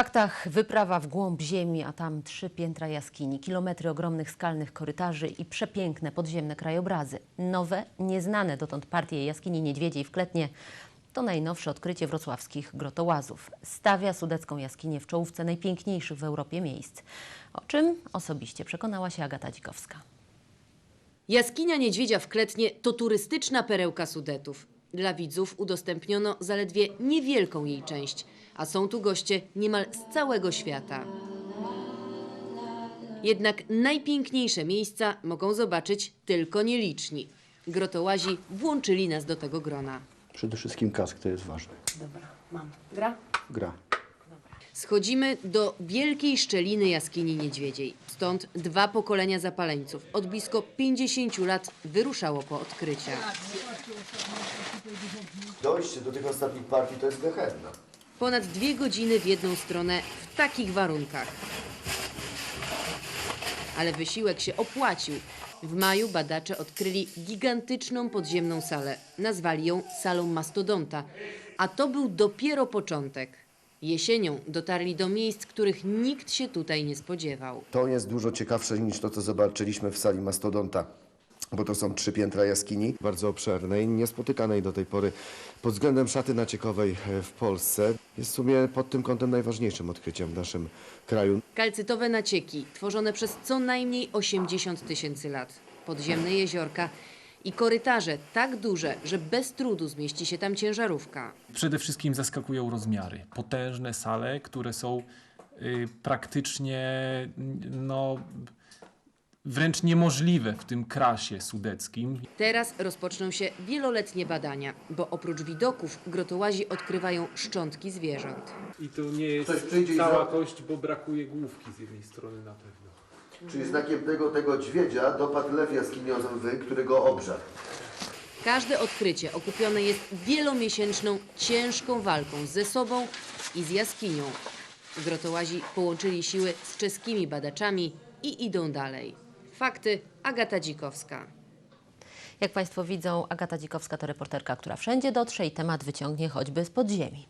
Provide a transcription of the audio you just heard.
faktach wyprawa w głąb ziemi, a tam trzy piętra jaskini, kilometry ogromnych skalnych korytarzy i przepiękne podziemne krajobrazy. Nowe, nieznane dotąd partie jaskini niedźwiedziej w Kletnie to najnowsze odkrycie wrocławskich grotołazów. Stawia sudecką jaskinię w czołówce najpiękniejszych w Europie miejsc. O czym osobiście przekonała się Agata Dzikowska. Jaskinia Niedźwiedzia w Kletnie to turystyczna perełka Sudetów. Dla widzów udostępniono zaledwie niewielką jej część, a są tu goście niemal z całego świata. Jednak najpiękniejsze miejsca mogą zobaczyć tylko nieliczni. Grotołazi włączyli nas do tego grona. Przede wszystkim kask to jest ważne. Dobra, mam. Gra? Gra. Schodzimy do wielkiej szczeliny jaskini niedźwiedziej. Stąd dwa pokolenia zapaleńców od blisko 50 lat wyruszało po odkrycia. Dojście do tych ostatnich partii to jest gehenna. Ponad dwie godziny w jedną stronę w takich warunkach. Ale wysiłek się opłacił. W maju badacze odkryli gigantyczną podziemną salę. Nazwali ją salą mastodonta. A to był dopiero początek. Jesienią dotarli do miejsc, których nikt się tutaj nie spodziewał. To jest dużo ciekawsze niż to, co zobaczyliśmy w sali Mastodonta. Bo to są trzy piętra jaskini, bardzo obszernej, niespotykanej do tej pory pod względem szaty naciekowej e, w Polsce. Jest w sumie pod tym kątem najważniejszym odkryciem w naszym kraju. Kalcytowe nacieki, tworzone przez co najmniej 80 tysięcy lat, podziemne jeziorka i korytarze tak duże, że bez trudu zmieści się tam ciężarówka. Przede wszystkim zaskakują rozmiary. Potężne sale, które są y, praktycznie no, wręcz niemożliwe w tym krasie sudeckim. Teraz rozpoczną się wieloletnie badania, bo oprócz widoków grotołazi odkrywają szczątki zwierząt. I to nie jest Ktoś przyjdzie i cała za- kość, bo brakuje główki z jednej strony na pewno. Czyli znakiem tego, tego dźwiedzia dopadł lew jaskiniowy, który go obżarł. Każde odkrycie okupione jest wielomiesięczną, ciężką walką ze sobą i z jaskinią. Grotołazi połączyli siły z czeskimi badaczami i idą dalej. Fakty Agata Dzikowska. Jak Państwo widzą, Agata Dzikowska to reporterka, która wszędzie dotrze i temat wyciągnie choćby z podziemi.